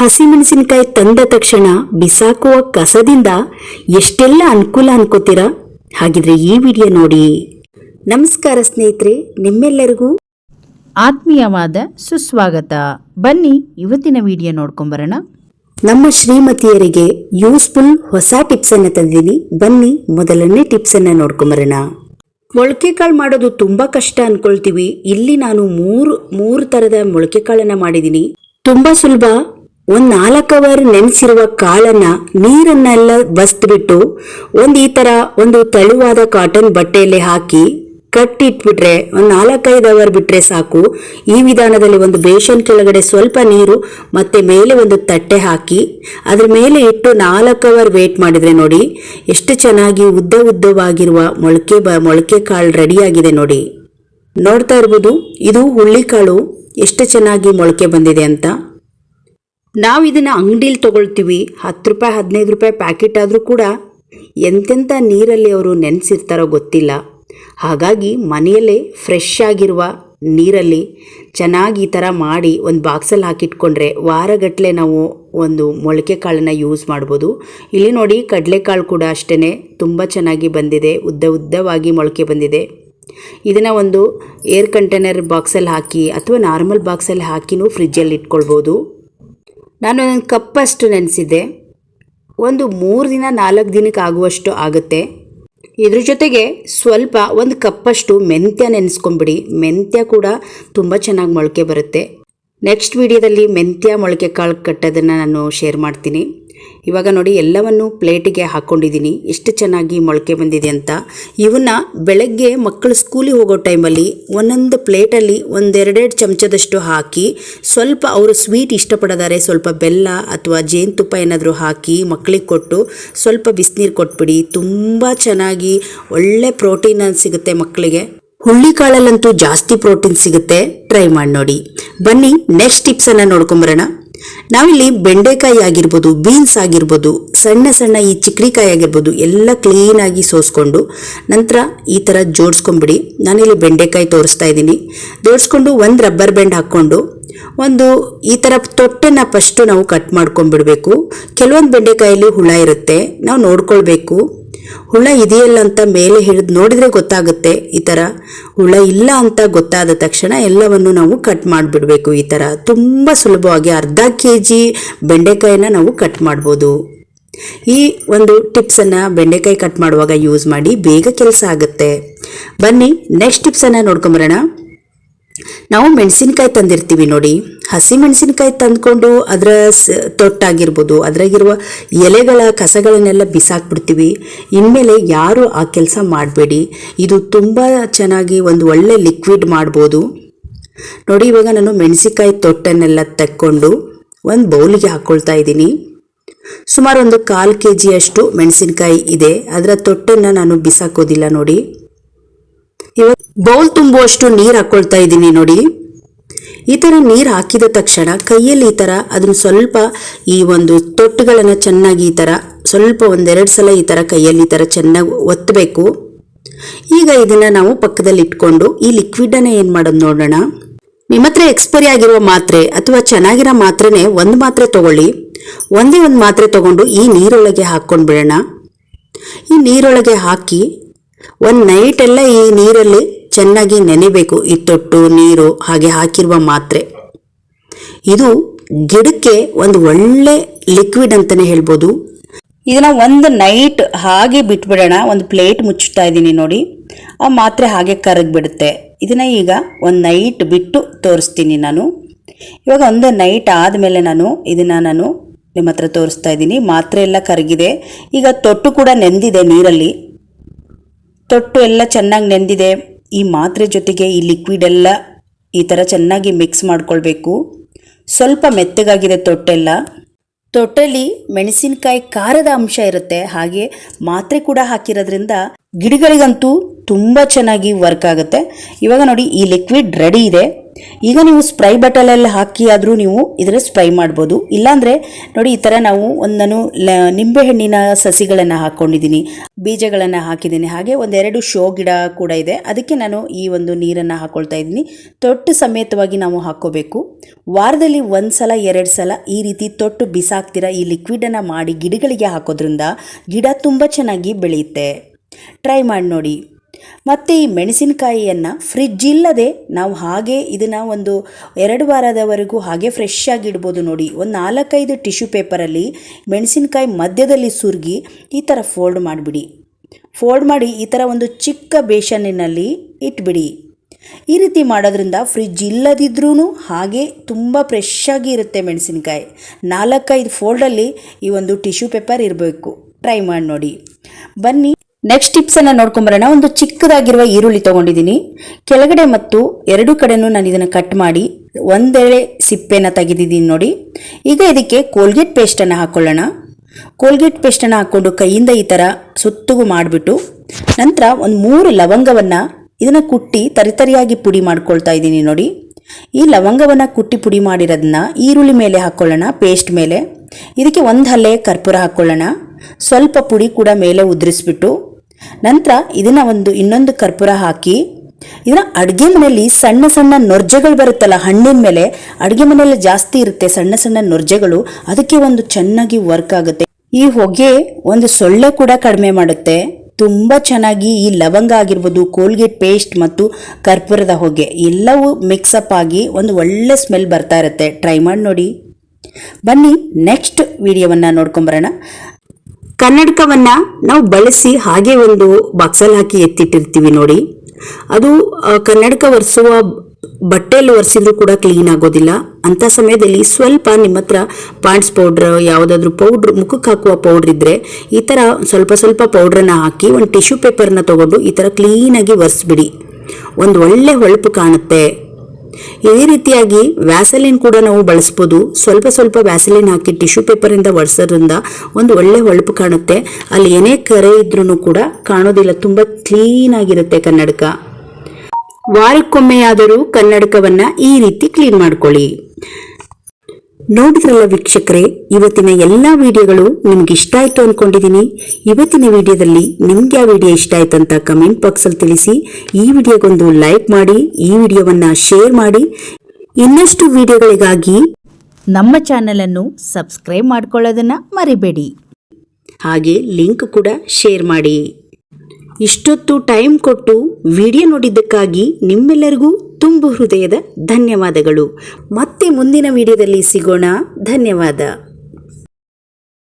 ಹಸಿಮೆಣಸಿನಕಾಯಿ ತಂದ ತಕ್ಷಣ ಬಿಸಾಕುವ ಕಸದಿಂದ ಎಷ್ಟೆಲ್ಲ ಅನುಕೂಲ ಅನ್ಕೋತೀರಾ? ಹಾಗಿದ್ರೆ ಈ ವಿಡಿಯೋ ನೋಡಿ. ನಮಸ್ಕಾರ ಸ್ನೇಹಿತರೆ ನಿಮ್ಮೆಲ್ಲರಿಗೂ ಆತ್ಮೀಯವಾದ ಸುಸ್ವಾಗತ. ಬನ್ನಿ ಇವತ್ತಿನ ವಿಡಿಯೋ ನೋಡ್ಕೊಂಬರೋಣ ನಮ್ಮ ಶ್ರೀಮತಿಯರಿಗೆ ಯೂಸ್ಫುಲ್ ಹೊಸ ಟಿಪ್ಸ್ ಅನ್ನ ತಂದಿದ್ದೀನಿ. ಬನ್ನಿ ಮೊದಲನೇ ಟಿಪ್ಸ್ ಅನ್ನ ನೋಡ್ಕೊಂಬರೋಣ ಮೊಳಕೆ ಕಾಳು ಮಾಡೋದು ತುಂಬಾ ಕಷ್ಟ ಅನ್ಕೊಳ್ತೀವಿ. ಇಲ್ಲಿ ನಾನು ಮೂರು ಮೂರು ತರದ ಮೊಳಕೆ ಕಾಳನ್ನ ಮಾಡಿದ್ದೀನಿ. ತುಂಬಾ ಸುಲಭ ಒಂದ್ ನಾಲ್ಕು ಅವರ್ ನೆನೆಸಿರುವ ಕಾಳನ್ನ ನೀರನ್ನೆಲ್ಲ ಬಸ್ದ್ಬಿಟ್ಟು ಒಂದ್ ಈ ತರ ಒಂದು ತೆಳುವಾದ ಕಾಟನ್ ಬಟ್ಟೆಯಲ್ಲಿ ಹಾಕಿ ಕಟ್ಟಿಟ್ಬಿಟ್ರೆ, ಒಂದು ನಾಲ್ಕೈದು ಅವರ್ ಬಿಟ್ರೆ ಸಾಕು. ಈ ವಿಧಾನದಲ್ಲಿ ಒಂದು ಬೇಷನ್ ಕೆಳಗಡೆ ಸ್ವಲ್ಪ ನೀರು, ಮತ್ತೆ ಮೇಲೆ ಒಂದು ತಟ್ಟೆ ಹಾಕಿ, ಅದ್ರ ಮೇಲೆ ಇಟ್ಟು ನಾಲ್ಕು ಅವರ್ ವೇಟ್ ಮಾಡಿದ್ರೆ ನೋಡಿ, ಎಷ್ಟು ಚೆನ್ನಾಗಿ ಉದ್ದ ಉದ್ದವಾಗಿರುವ ಮೊಳಕೆ ಬ, ಮೊಳಕೆ ಕಾಳು ರೆಡಿಯಾಗಿದೆ ನೋಡಿ. ನೋಡ್ತಾ ಇರ್ಬೋದು, ಇದು ಹುಳ್ಳಿಕಾಳು, ಎಷ್ಟು ಚೆನ್ನಾಗಿ ಮೊಳಕೆ ಬಂದಿದೆ ಅಂತ. ನಾವು ಇದನ್ನು ಅಂಗಡಿಲಿ ತೊಗೊಳ್ತೀವಿ. ಹತ್ತು ರೂಪಾಯಿ, ಹದಿನೈದು ರೂಪಾಯಿ ಪ್ಯಾಕೆಟ್ ಆದರೂ ಕೂಡ ಎಂತೆಂಥ ನೀರಲ್ಲಿ ಅವರು ನೆನೆಸಿರ್ತಾರೋ ಗೊತ್ತಿಲ್ಲ. ಹಾಗಾಗಿ ಮನೆಯಲ್ಲೇ ಫ್ರೆಶ್ ಆಗಿರುವ ನೀರಲ್ಲಿ ಚೆನ್ನಾಗಿ ಈ ಥರ ಮಾಡಿ ಒಂದು ಬಾಕ್ಸಲ್ಲಿ ಹಾಕಿಟ್ಕೊಂಡ್ರೆ ವಾರಗಟ್ಟಲೆ ನಾವು ಒಂದು ಮೊಳಕೆ ಕಾಳನ್ನು ಯೂಸ್ ಮಾಡ್ಬೋದು. ಇಲ್ಲಿ ನೋಡಿ ಕಡಲೆಕಾಳು ಕೂಡ ಅಷ್ಟೇ ತುಂಬ ಚೆನ್ನಾಗಿ ಬಂದಿದೆ. ಉದ್ದ ಉದ್ದವಾಗಿ ಮೊಳಕೆ ಬಂದಿದೆ. ಇದನ್ನು ಒಂದು ಏರ್ ಕಂಟೈನರ್ ಬಾಕ್ಸಲ್ಲಿ ಹಾಕಿ ಅಥವಾ ನಾರ್ಮಲ್ ಬಾಕ್ಸಲ್ಲಿ ಹಾಕಿನೂ ಫ್ರಿಜ್ಜಲ್ಲಿ ಇಟ್ಕೊಳ್ಬೋದು. ನಾನು ಒಂದು ಕಪ್ಪಷ್ಟು ನೆನೆಸಿದ್ದೆ. ಒಂದು ಮೂರು ದಿನ ನಾಲ್ಕು ದಿನಕ್ಕೆ ಆಗುವಷ್ಟು ಆಗುತ್ತೆ. ಇದ್ರ ಜೊತೆಗೆ ಸ್ವಲ್ಪ ಒಂದು ಕಪ್ಪಷ್ಟು ಮೆಂತ್ಯ ನೆನೆಸ್ಕೊಂಬಿಡಿ. ಮೆಂತ್ಯ ಕೂಡ ತುಂಬ ಚೆನ್ನಾಗಿ ಮೊಳಕೆ ಬರುತ್ತೆ. ನೆಕ್ಸ್ಟ್ ವಿಡಿಯೋದಲ್ಲಿ ಮೆಂತ್ಯ ಮೊಳಕೆ ಕಾಳು ಕಟ್ಟೋದನ್ನು ನಾನು ಶೇರ್ ಮಾಡ್ತೀನಿ. ಇವಾಗ ನೋಡಿ, ಎಲ್ಲವನ್ನು ಪ್ಲೇಟಿಗೆ ಹಾಕ್ಕೊಂಡಿದ್ದೀನಿ ಎಷ್ಟು ಚೆನ್ನಾಗಿ ಮೊಳಕೆ ಬಂದಿದೆ ಅಂತ. ಇವನ್ನ ಬೆಳಗ್ಗೆ ಮಕ್ಕಳು ಸ್ಕೂಲಿಗೆ ಹೋಗೋ ಟೈಮಲ್ಲಿ ಒಂದೊಂದು ಪ್ಲೇಟಲ್ಲಿ ಒಂದೆರಡೆರಡು ಚಮಚದಷ್ಟು ಹಾಕಿ, ಸ್ವಲ್ಪ ಅವರು ಸ್ವೀಟ್ ಇಷ್ಟಪಡೋದಾರೆ, ಸ್ವಲ್ಪ ಬೆಲ್ಲ ಅಥವಾ ಜೇನುತುಪ್ಪ ಏನಾದರೂ ಹಾಕಿ ಮಕ್ಕಳಿಗೆ ಕೊಟ್ಟು ಸ್ವಲ್ಪ ಬಿಸಿನೀರು ಕೊಟ್ಬಿಡಿ. ತುಂಬ ಚೆನ್ನಾಗಿ ಒಳ್ಳೆ ಪ್ರೋಟೀನ್ ಸಿಗುತ್ತೆ ಮಕ್ಕಳಿಗೆ. ಹುಳ್ಳಿಕಾಳಲ್ಲಂತೂ ಜಾಸ್ತಿ ಪ್ರೋಟೀನ್ ಸಿಗುತ್ತೆ. ಟ್ರೈ ಮಾಡಿ ನೋಡಿ. ಬನ್ನಿ, ನೆಕ್ಸ್ಟ್ ಟಿಪ್ಸನ್ನು ನೋಡ್ಕೊಂಬರೋಣ. ನಾವಿಲ್ಲಿ ಬೆಂಡೆಕಾಯಿ ಆಗಿರ್ಬೋದು ಬೀನ್ಸ್ ಆಗಿರ್ಬೋದು, ಸಣ್ಣ ಸಣ್ಣ ಈ ಚಿಕ್ಕಡಿಕಾಯಿ ಆಗಿರ್ಬೋದು, ಎಲ್ಲ ಕ್ಲೀನಾಗಿ ಸೋಸ್ಕೊಂಡು ನಂತರ ಈ ಥರ ಜೋಡಿಸ್ಕೊಂಬಿಡಿ. ನಾನಿಲ್ಲಿ ಬೆಂಡೆಕಾಯಿ ತೋರಿಸ್ತಾ ಇದ್ದೀನಿ. ಜೋಡಿಸ್ಕೊಂಡು ಒಂದು ರಬ್ಬರ್ ಬ್ಯಾಂಡ್ ಹಾಕ್ಕೊಂಡು ಒಂದು ಈ ಥರ ತೊಟ್ಟೆನ ಫಸ್ಟು ನಾವು ಕಟ್ ಮಾಡ್ಕೊಂಡ್ಬಿಡ್ಬೇಕು ಕೆಲವೊಂದು ಬೆಂಡೆಕಾಯಲ್ಲಿ ಹುಳ ಇರುತ್ತೆ, ನಾವು ನೋಡ್ಕೊಳ್ಬೇಕು. ಹುಳ ಇದೆಯಲ್ಲ ಅಂತ ಮೇಲೆ ಹಿಡಿದು ನೋಡಿದ್ರೆ ಗೊತ್ತಾಗುತ್ತೆ ಈ ಥರ ಹುಳ ಇಲ್ಲ ಅಂತ ಗೊತ್ತಾದ ತಕ್ಷಣ ಎಲ್ಲವನ್ನು ನಾವು ಕಟ್ ಮಾಡಿಬಿಡ್ಬೇಕು ಈ ಥರ ತುಂಬ ಸುಲಭವಾಗಿ ಅರ್ಧ ಕೆ ಜಿ ಬೆಂಡೆಕಾಯಿನ ನಾವು ಕಟ್ ಮಾಡ್ಬೋದು. ಈ ಒಂದು ಟಿಪ್ಸನ್ನು ಬೆಂಡೆಕಾಯಿ ಕಟ್ ಮಾಡುವಾಗ ಯೂಸ್ ಮಾಡಿ ಬೇಗ ಕೆಲಸ ಆಗುತ್ತೆ. ಬನ್ನಿ ನೆಕ್ಸ್ಟ್ ಟಿಪ್ಸನ್ನು ನೋಡ್ಕೊಂಬರೋಣ. ನಾವು ಮೆಣಸಿನಕಾಯಿ ತಂದಿರ್ತೀವಿ ನೋಡಿ. ಹಸಿ ಮೆಣಸಿನಕಾಯಿ ತಂದ್ಕೊಂಡು ಅದರ ತೊಟ್ಟಾಗಿರ್ಬೋದು, ಅದರಾಗಿರುವ ಎಲೆಗಳ ಕಸಗಳನ್ನೆಲ್ಲ ಬಿಸಾಕ್ಬಿಡ್ತೀವಿ. ಇನ್ಮೇಲೆ ಯಾರು ಆ ಕೆಲಸ ಮಾಡಬೇಡಿ. ಇದು ತುಂಬ ಚೆನ್ನಾಗಿ ಒಂದು ಒಳ್ಳೆ ಲಿಕ್ವಿಡ್ ಮಾಡ್ಬೋದು. ನೋಡಿ, ಇವಾಗ ನಾನು ಮೆಣಸಿನಕಾಯಿ ತೊಟ್ಟನ್ನೆಲ್ಲ ತಕ್ಕೊಂಡು ಒಂದು ಬೌಲಿಗೆ ಹಾಕ್ಕೊಳ್ತಾ ಇದ್ದೀನಿ. ಸುಮಾರು ಒಂದು ಕಾಲು ಕೆ ಜಿಯಷ್ಟು ಮೆಣಸಿನಕಾಯಿ ಇದೆ. ಅದರ ತೊಟ್ಟನ್ನು ನಾನು ಬಿಸಾಕೋದಿಲ್ಲ ನೋಡಿ. ಬೌಲ್ ತುಂಬುವಷ್ಟು ನೀರು ಹಾಕ್ಕೊಳ್ತಾ ಇದ್ದೀನಿ ನೋಡಿ. ಈ ಥರ ನೀರು ಹಾಕಿದ ತಕ್ಷಣ ಕೈಯಲ್ಲಿ ಈ ಥರ ಅದನ್ನು ಸ್ವಲ್ಪ ಈ ಒಂದು ತೊಟ್ಟುಗಳನ್ನು ಚೆನ್ನಾಗಿ ಈ ಥರ ಸ್ವಲ್ಪ ಒಂದೆರಡು ಸಲ ಈ ಥರ ಕೈಯಲ್ಲಿ ಈ ಥರ ಚೆನ್ನಾಗಿ ಒತ್ತಬೇಕು ಈಗ ಇದನ್ನು ನಾವು ಪಕ್ಕದಲ್ಲಿ ಇಟ್ಕೊಂಡು ಈ ಲಿಕ್ವಿಡನ್ನು ಏನು ಮಾಡೋದು ನೋಡೋಣ. ನಿಮ್ಮ ಹತ್ರ ಎಕ್ಸ್ಪೈರಿ ಆಗಿರುವ ಮಾತ್ರೆ ಅಥವಾ ಚೆನ್ನಾಗಿರೋ ಮಾತ್ರೆನೇ ಒಂದು ಮಾತ್ರೆ ತಗೊಳ್ಳಿ. ಒಂದೇ ಒಂದು ಮಾತ್ರೆ ತಗೊಂಡು ಈ ನೀರೊಳಗೆ ಹಾಕ್ಕೊಂಡು ಬಿಡೋಣ. ಈ ನೀರೊಳಗೆ ಹಾಕಿ ಒಂದು ನೈಟೆಲ್ಲ ಈ ನೀರಲ್ಲಿ ಚೆನ್ನಾಗಿ ನೆನೆಬೇಕು ಈ ತೊಟ್ಟು, ನೀರು, ಹಾಗೆ ಹಾಕಿರುವ ಮಾತ್ರೆ. ಇದು ಗಿಡಕ್ಕೆ ಒಂದು ಒಳ್ಳೆ ಲಿಕ್ವಿಡ್ ಅಂತಲೇ ಹೇಳ್ಬೋದು. ಇದನ್ನ ಒಂದು ನೈಟ್ ಹಾಗೆ ಬಿಟ್ಬಿಡೋಣ. ಒಂದು ಪ್ಲೇಟ್ ಮುಚ್ಚುತ್ತಾ ಇದ್ದೀನಿ ನೋಡಿ. ಆ ಮಾತ್ರೆ ಹಾಗೆ ಕರಗಿಬಿಡುತ್ತೆ. ಇದನ್ನ ಈಗ ಒಂದು ನೈಟ್ ಬಿಟ್ಟು ತೋರಿಸ್ತೀನಿ ನಾನು. ಇವಾಗ ಒಂದು ನೈಟ್ ಆದಮೇಲೆ ನಾನು ಇದನ್ನ ನಾನು ನಿಮ್ಮ ಹತ್ರ ತೋರಿಸ್ತಾ ಇದ್ದೀನಿ. ಮಾತ್ರೆ ಎಲ್ಲ ಕರಗಿದೆ. ಈಗ ತೊಟ್ಟು ಕೂಡ ನೆಂದಿದೆ ನೀರಲ್ಲಿ. ತೊಟ್ಟು ಎಲ್ಲ ಚೆನ್ನಾಗಿ ನೆಂದಿದೆ. ಈ ಮಾತ್ರೆ ಜೊತೆಗೆ ಈ ಲಿಕ್ವಿಡ್ ಎಲ್ಲ ಈ ಥರ ಚೆನ್ನಾಗಿ ಮಿಕ್ಸ್ ಮಾಡ್ಕೊಳ್ಬೇಕು. ಸ್ವಲ್ಪ ಮೆತ್ತಗಾಗಿದೆ ತೊಟ್ಟೆಲ್ಲ. ತೊಟ್ಟಲ್ಲಿ ಮೆಣಸಿನಕಾಯಿ ಖಾರದ ಅಂಶ ಇರುತ್ತೆ. ಹಾಗೆ ಮಾತ್ರೆ ಕೂಡ ಹಾಕಿರೋದ್ರಿಂದ ಗಿಡಗಳಿಗಂತೂ ತುಂಬ ಚೆನ್ನಾಗಿ ವರ್ಕ್ ಆಗುತ್ತೆ. ಇವಾಗ ನೋಡಿ ಈ ಲಿಕ್ವಿಡ್ ರೆಡಿ ಇದೆ. ಈಗ ನೀವು ಸ್ಪ್ರೈ ಬಟಲಲ್ಲಿ ಹಾಕಿ ಆದರೂ ನೀವು ಇದರ ಸ್ಪ್ರೈ ಮಾಡ್ಬೋದು. ಇಲ್ಲಾಂದರೆ ನೋಡಿ, ಈ ಥರ ನಾವು ಒಂದನ್ನು ನಿಂಬೆಹಣ್ಣಿನ ಸಸಿಗಳನ್ನು ಹಾಕ್ಕೊಂಡಿದ್ದೀನಿ ಬೀಜಗಳನ್ನು ಹಾಕಿದ್ದೀನಿ. ಹಾಗೆ ಒಂದೆರಡು ಶೋ ಗಿಡ ಕೂಡ ಇದೆ. ಅದಕ್ಕೆ ನಾನು ಈ ಒಂದು ನೀರನ್ನು ಹಾಕ್ಕೊಳ್ತಾ ಇದ್ದೀನಿ. ತೊಟ್ಟು ಸಮೇತವಾಗಿ ನಾವು ಹಾಕ್ಕೋಬೇಕು ವಾರದಲ್ಲಿ ಒಂದು ಸಲ ಎರಡು ಸಲ ಈ ರೀತಿ ತೊಟ್ಟು ಬಿಸಾಕ್ತಿರ, ಈ ಲಿಕ್ವಿಡನ್ನು ಮಾಡಿ ಗಿಡಗಳಿಗೆ ಹಾಕೋದ್ರಿಂದ ಗಿಡ ತುಂಬ ಚೆನ್ನಾಗಿ ಬೆಳೆಯುತ್ತೆ. ಟ್ರೈ ಮಾಡಿ ನೋಡಿ. ಮತ್ತು ಈ ಮೆಣಸಿನಕಾಯಿಯನ್ನು ಫ್ರಿಜ್ ಇಲ್ಲದೆ ನಾವು ಹಾಗೆ ಇದನ್ನು ಒಂದು ಎರಡು ವಾರದವರೆಗೂ ಹಾಗೆ ಫ್ರೆಶ್ ಆಗಿ ಇಡ್ಬೋದು ನೋಡಿ. ಒಂದು ನಾಲ್ಕೈದು ಟಿಶ್ಯೂ ಪೇಪರಲ್ಲಿ ಮೆಣಸಿನಕಾಯಿ ಮಧ್ಯದಲ್ಲಿ ಸುರುಗಿ ಈ ಥರ ಫೋಲ್ಡ್ ಮಾಡಿಬಿಡಿ. ಫೋಲ್ಡ್ ಮಾಡಿ ಈ ಥರ ಒಂದು ಚಿಕ್ಕ ಬೇಷನ್ನಿನಲ್ಲಿ ಇಟ್ಬಿಡಿ. ಈ ರೀತಿ ಮಾಡೋದ್ರಿಂದ ಫ್ರಿಜ್ ಇಲ್ಲದಿದ್ರೂ ಹಾಗೆ ತುಂಬ ಫ್ರೆಶ್ ಆಗಿ ಇರುತ್ತೆ ಮೆಣಸಿನಕಾಯಿ. ನಾಲ್ಕೈದು ಫೋಲ್ಡಲ್ಲಿ ಈ ಒಂದು ಟಿಶ್ಯೂ ಪೇಪರ್ ಇರಬೇಕು. ಟ್ರೈ ಮಾಡಿ ನೋಡಿ. ಬನ್ನಿ. ನೆಕ್ಸ್ಟ್ ಟಿಪ್ಸ್ ಅನ್ನ ನೋಡ್ಕೊಂಬರೋಣ. ಒಂದು ಚಿಕ್ಕದಾಗಿರುವ ಈರುಳ್ಳಿ ತಗೊಂಡಿದ್ದೀನಿ. ಕೆಳಗಡೆ ಮತ್ತು ಎರಡು ಕಡೆನೂ ನಾನು ಇದನ್ನು ಕಟ್ ಮಾಡಿ ಒಂದೆಳೆ ಸಿಪ್ಪೆನ ತೆಗೆದಿದ್ದೀನಿ ನೋಡಿ. ಈಗ ಇದಕ್ಕೆ ಕೋಲ್ಗೇಟ್ ಪೇಸ್ಟನ್ನು ಹಾಕ್ಕೊಳ್ಳೋಣ ಕೋಲ್ಗೇಟ್ ಪೇಸ್ಟನ್ನು ಹಾಕ್ಕೊಂಡು ಕೈಯಿಂದ ಈ ಥರ ಸುತ್ತುಗು ಮಾಡಿಬಿಟ್ಟು ನಂತರ ಒಂದು ಮೂರು ಲವಂಗವನ್ನು ಇದನ್ನು ಕುಟ್ಟಿ ತರಿತರಿಯಾಗಿ ಪುಡಿ ಮಾಡ್ಕೊಳ್ತಾ ಇದ್ದೀನಿ ನೋಡಿ. ಈ ಲವಂಗವನ್ನು ಕುಟ್ಟಿ ಪುಡಿ ಮಾಡಿರೋದನ್ನ ಈರುಳ್ಳಿ ಮೇಲೆ ಹಾಕ್ಕೊಳ್ಳೋಣ ಪೇಸ್ಟ್ ಮೇಲೆ. ಇದಕ್ಕೆ ಒಂದು ಹಲ್ಲೆ ಕರ್ಪೂರ ಹಾಕ್ಕೊಳ್ಳೋಣ ಸ್ವಲ್ಪ ಪುಡಿ ಕೂಡ ಮೇಲೆ ಉದುರಿಸ್ಬಿಟ್ಟು ನಂತರ ಇದನ್ನು ಒಂದು ಇನ್ನೊಂದು ಕರ್ಪೂರ ಹಾಕಿ, ಇದನ್ನ ಅಡುಗೆ ಮನೆಯಲ್ಲಿ ಸಣ್ಣ ಸಣ್ಣ ನೊರ್ಜೆಗಳು ಬರುತ್ತಲ್ಲ, ಹಣ್ಣಿನ ಮೇಲೆ ಅಡುಗೆ ಮನೆಯಲ್ಲಿ ಜಾಸ್ತಿ ಇರುತ್ತೆ ಸಣ್ಣ ಸಣ್ಣ ನೊರ್ಜೆಗಳು, ಅದಕ್ಕೆ ಒಂದು ಚೆನ್ನಾಗಿ ವರ್ಕ್ ಆಗುತ್ತೆ. ಈ ಹೊಗೆ ಒಂದು ಸೊಳ್ಳೆ ಕೂಡ ಕಡಿಮೆ ಮಾಡುತ್ತೆ. ತುಂಬ ಚೆನ್ನಾಗಿ ಈ ಲವಂಗ ಆಗಿರ್ಬೋದು ಕೋಲ್ಗೇಟ್ ಪೇಸ್ಟ್ ಮತ್ತು ಕರ್ಪೂರದ ಹೊಗೆ, ಎಲ್ಲವೂ ಮಿಕ್ಸಪ್ ಆಗಿ ಒಂದು ಒಳ್ಳೆ ಸ್ಮೆಲ್ ಬರ್ತಾ ಇರುತ್ತೆ. ಟ್ರೈ ಮಾಡಿ ನೋಡಿ. ಬನ್ನಿ ನೆಕ್ಸ್ಟ್ ವಿಡಿಯೋವನ್ನು ನೋಡ್ಕೊಂಬರೋಣ ಕನ್ನಡಕವನ್ನ ನಾವು ಬಳಸಿ ಹಾಗೆ ಒಂದು ಬಾಕ್ಸಲ್ಲಿ ಹಾಕಿ ಎತ್ತಿಟ್ಟಿರ್ತೀವಿ ನೋಡಿ. ಅದು ಕನ್ನಡಕ ಒರೆಸುವ ಬಟ್ಟೆಯಲ್ಲಿ ಒರೆಸಿದ್ರು ಕೂಡ ಕ್ಲೀನ್ ಆಗೋದಿಲ್ಲ. ಅಂತ ಸಮಯದಲ್ಲಿ ಸ್ವಲ್ಪ ನಿಮ್ಮ ಹತ್ರ ಪಾಂಡ್ಸ್ ಪೌಡ್ರ್, ಯಾವುದಾದ್ರೂ ಪೌಡ್ರ್, ಮುಖಕ್ಕೆ ಹಾಕುವ ಪೌಡ್ರ್ ಇದ್ದರೆ ಈ ಥರ ಸ್ವಲ್ಪ ಸ್ವಲ್ಪ ಪೌಡ್ರನ್ನ ಹಾಕಿ ಒಂದು ಟಿಶ್ಯೂ ಪೇಪರ್ನ ತೊಗೊಂಡು ಈ ಥರ ಕ್ಲೀನಾಗಿ ಒರೆಸ್ಬಿಡಿ. ಒಂದು ಒಳ್ಳೆ ಹೊಳಪು ಕಾಣುತ್ತೆ. ಇದೇ ರೀತಿಯಾಗಿ ವ್ಯಾಸಲಿನ್ ಕೂಡ ನಾವು ಬಳಸ್ಬೋದು. ಸ್ವಲ್ಪ ಸ್ವಲ್ಪ ವ್ಯಾಸಲಿನ್ ಹಾಕಿ ಟಿಶ್ಯೂ ಪೇಪರಿಂದ ಒರೆಸೋದ್ರಿಂದ ಒಂದು ಒಳ್ಳೆ ಹೊಳಪು ಕಾಣುತ್ತೆ. ಅಲ್ಲಿ ಏನೇ ಕರೆ ಇದ್ರೂ ಕೂಡ ಕಾಣೋದಿಲ್ಲ. ತುಂಬ ಕ್ಲೀನ್ ಆಗಿರುತ್ತೆ ಕನ್ನಡಕ. ವಾರಕ್ಕೊಮ್ಮೆಯಾದರೂ ಕನ್ನಡಕವನ್ನ ಈ ರೀತಿ ಕ್ಲೀನ್ ಮಾಡ್ಕೊಳ್ಳಿ. ನೋಡಿದ್ರಲ್ಲ ವೀಕ್ಷಕರೇ ಇವತ್ತಿನ ಎಲ್ಲ ವಿಡಿಯೋಗಳು ನಿಮ್ಗೆ ಇಷ್ಟ ಆಯ್ತು ಅನ್ಕೊಂಡಿದೀನಿ. ಇವತ್ತಿನ ವಿಡಿಯೋದಲ್ಲಿ ನಿಮ್ಗೆ ಯಾವ ವಿಡಿಯೋ ಇಷ್ಟ ಆಯ್ತು ಅಂತ ಕಮೆಂಟ್ ಬಾಕ್ಸ್ ಅಲ್ಲಿ ತಿಳಿಸಿ. ಈ ವಿಡಿಯೋಗೊಂದು ಲೈಕ್ ಮಾಡಿ ಈ ವಿಡಿಯೋವನ್ನ ಶೇರ್ ಮಾಡಿ. ಇನ್ನಷ್ಟು ವಿಡಿಯೋಗಳಿಗಾಗಿ ನಮ್ಮ ಚಾನಲನ್ನು ಸಬ್ಸ್ಕ್ರೈಬ್ ಮಾಡ್ಕೊಳ್ಳೋದನ್ನು ಮರಿಬೇಡಿ. ಹಾಗೆ ಲಿಂಕ್ ಕೂಡ ಶೇರ್ ಮಾಡಿ. ಇಷ್ಟೊತ್ತು ಟೈಮ್ ಕೊಟ್ಟು ವಿಡಿಯೋ ನೋಡಿದ್ದಕ್ಕಾಗಿ ನಿಮ್ಮೆಲ್ಲರಿಗೂ ತುಂಬು ಹೃದಯದ ಧನ್ಯವಾದಗಳು. ಮತ್ತೆ ಮುಂದಿನ ವಿಡಿಯೋದಲ್ಲಿ ಸಿಗೋಣ. ಧನ್ಯವಾದ.